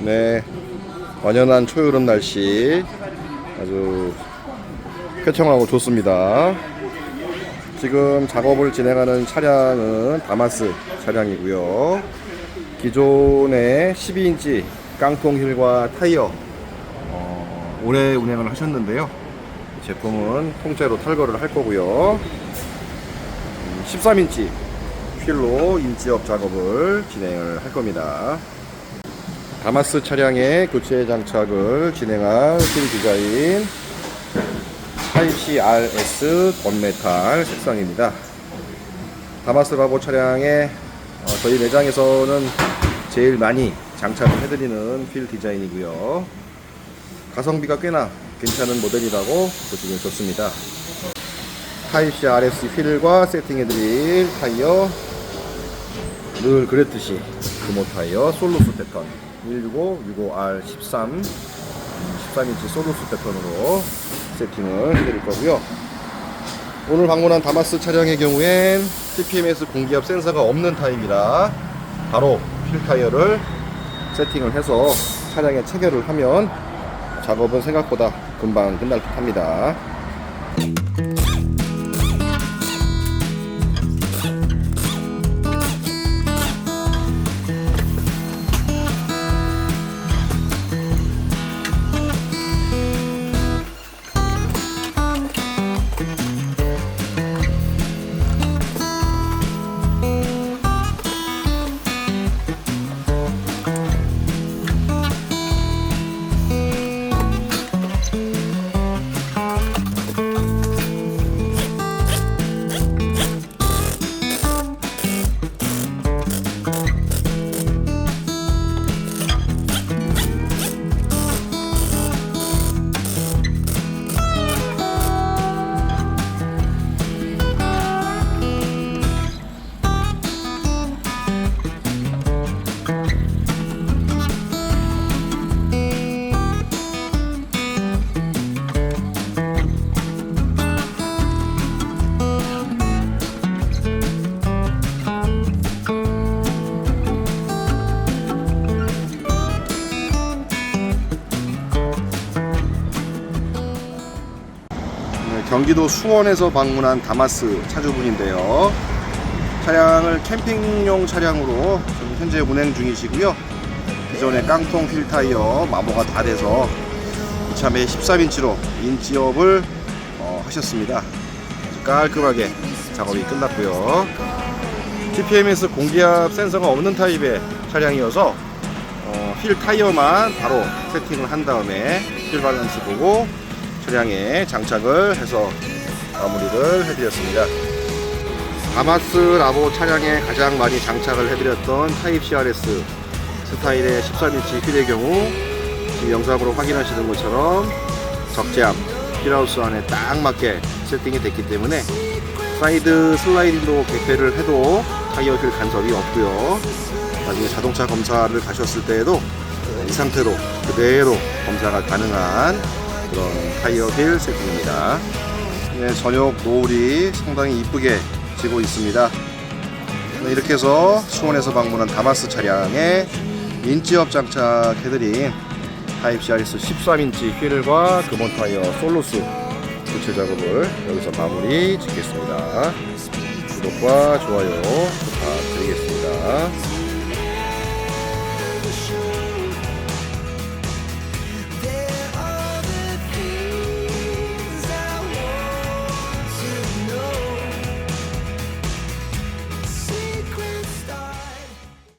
네, 완연한 초여름 날씨 아주 쾌청하고 좋습니다. 지금 작업을 진행하는 차량은 다마스 차량이고요. 기존의 12인치 깡통 휠과 타이어 어, 오래 운행을 하셨는데요. 이 제품은 통째로 탈거를 할 거고요. 13인치 휠로 인지업 작업을 진행을 할 겁니다. 다마스 차량의 교체 장착을 진행할 휠 디자인 타입C RS 건메탈 색상입니다. 다마스 바보 차량의 어, 저희 매장에서는 제일 많이 장착을 해드리는 휠 디자인이고요. 가성비가 꽤나 괜찮은 모델이라고 보시면 좋습니다. 타입C RS 휠과 세팅해드릴 타이어 늘 그랬듯이 금호 타이어 솔로스 패턴 165, 65R 13 13인치 솔로스 패턴으로 세팅을 해드릴 거고요. 오늘 방문한 다마스 차량의 경우엔 TPMS 공기압 센서가 없는 타입이라 바로 휠 타이어를 세팅을 해서 차량에 체결을 하면 작업은 생각보다 금방 끝날 듯 합니다 경기도 수원에서 방문한 다마스 차주분인데요. 차량을 캠핑용 차량으로 현재 운행 중이시고요. 기존의 깡통 휠 타이어 마모가 다 돼서 이참에 13인치로 인지업을 어, 하셨습니다. 깔끔하게 작업이 끝났고요. TPMS 공기압 센서가 없는 타입의 차량이어서 어, 휠 타이어만 바로 세팅을 한 다음에 휠 밸런스 보고 차량에 장착을 해서 마무리를 해드렸습니다. 다마스 라보 차량에 가장 많이 장착을 해드렸던 타입 CRS 스타일의 13인치 휠의 경우 지금 영상으로 확인하시는 것처럼 적재함 휠하우스 안에 딱 맞게 세팅이 됐기 때문에 사이드 슬라이딩도 개폐를 해도 타이어 휠 간섭이 없고요. 나중에 자동차 검사를 가셨을 때에도 이 상태로 그대로 검사가 가능한 그런 타이어 휠 세팅입니다. 네, 저녁 노을이 상당히 이쁘게 지고 있습니다. 네, 이렇게 해서 수원에서 방문한 다마스 차량에 인지업 장착해드린 타입 CRS 13인치 휠과 금원 타이어 솔로스 교체 작업을 여기서 마무리 짓겠습니다. 구독과 좋아요 부탁드리겠습니다.